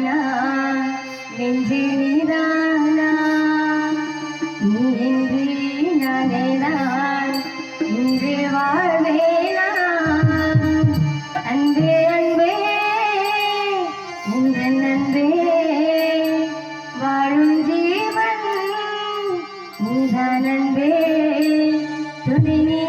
நீதானா நெஞ்சே நீதானா நீன்றி நானேதான் இன்றே வாழ்வேனான் அன்பே அன்பே உங்கள் அன்பே வாழும் ஜீவன் நீதான் அன்பே துணை நீ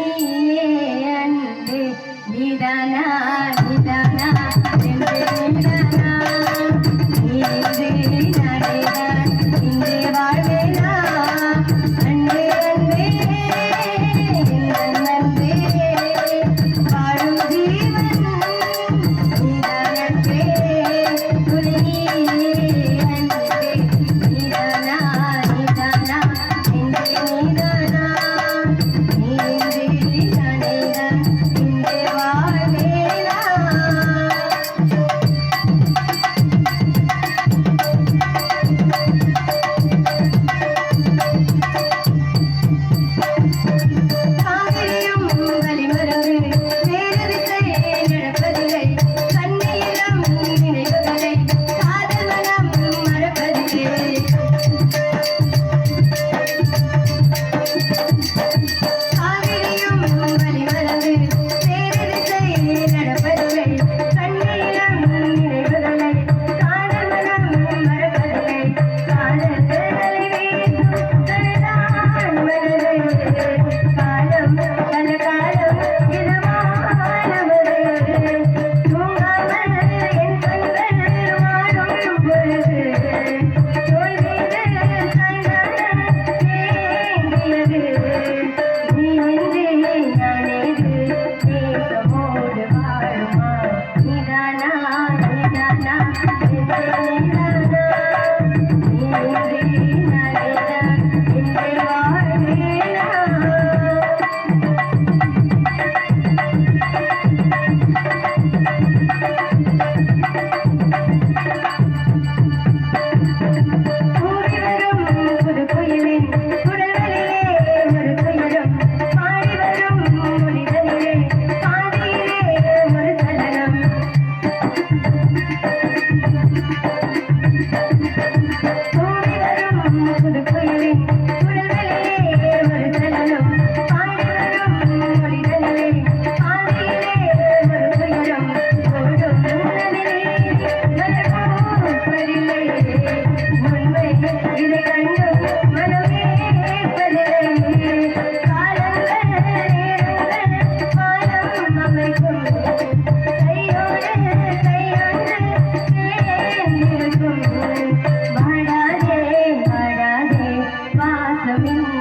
நான்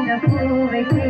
the you they